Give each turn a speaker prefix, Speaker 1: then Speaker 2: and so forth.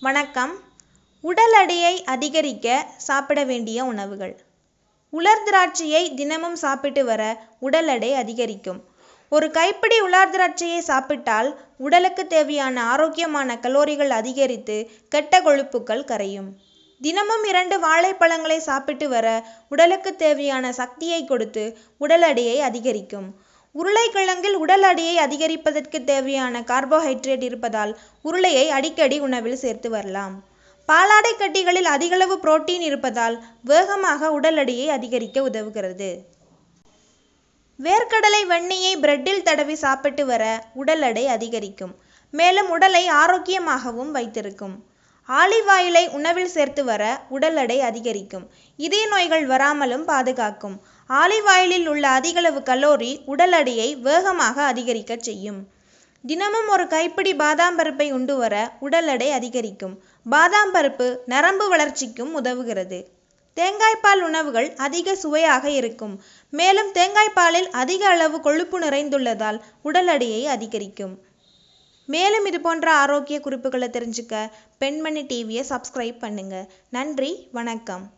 Speaker 1: வணக்கம். உடல் எடையை அதிகரிக்க சாப்பிட வேண்டிய உணவுகள். உலர் திராட்சையை தினமும் சாப்பிட்டு வர உடல் எடை அதிகரிக்கும். ஒரு கைப்பிடி உலர் திராட்சையை சாப்பிட்டால் உடலுக்கு தேவையான ஆரோக்கியமான கலோரிகள் அதிகரித்து கெட்ட கொழுப்புக்கள் கரையும். தினமும் இரண்டு வாழைப்பழங்களை சாப்பிட்டு வர உடலுக்கு தேவையான சக்தியை கொடுத்து உடல் எடையை அதிகரிக்கும். உருளைக்கிழங்கில் உடல் எடையை அதிகரிப்பதற்கு தேவையான கார்போஹைட்ரேட் இருப்பதால் உருளையை அடிக்கடி உணவில் சேர்த்து வரலாம். பாலாடை கட்டிகளில் அதிகளவு புரோட்டீன் இருப்பதால் வேகமாக உடல் எடையை அதிகரிக்க உதவுகிறது. வேர்க்கடலை வெண்ணெயை பிரெட்டில் தடவி சாப்பிட்டு வர உடல் எடை அதிகரிக்கும். மேலும் உடலை ஆரோக்கியமாகவும் வைத்திருக்கும். ஆலிவ் ஆயிலை உணவில் சேர்த்து வர உடல் எடை அதிகரிக்கும். இதய நோய்கள் வராமலும் பாதுகாக்கும். ஆலைவாயிலில் உள்ள அதிகளவு கலோரி உடல் எடையை வேகமாக அதிகரிக்கச் செய்யும். தினமும் ஒரு கைப்பிடி பாதாம் பருப்பை உண்டு வர உடல் எடை அதிகரிக்கும். பாதாம் பருப்பு நரம்பு வளர்ச்சிக்கும் உதவுகிறது. தேங்காய்ப்பால் உணவுகள் அதிக சுவையாக இருக்கும். மேலும் தேங்காய்ப்பாலில் அதிக அளவு கொழுப்பு நிறைந்துள்ளதால் உடல் எடையை அதிகரிக்கும். மேலும் இது போன்ற ஆரோக்கிய குறிப்புகளை தெரிஞ்சுக்க பெண்மணி டிவியை சப்ஸ்கிரைப் பண்ணுங்க. நன்றி வணக்கம்.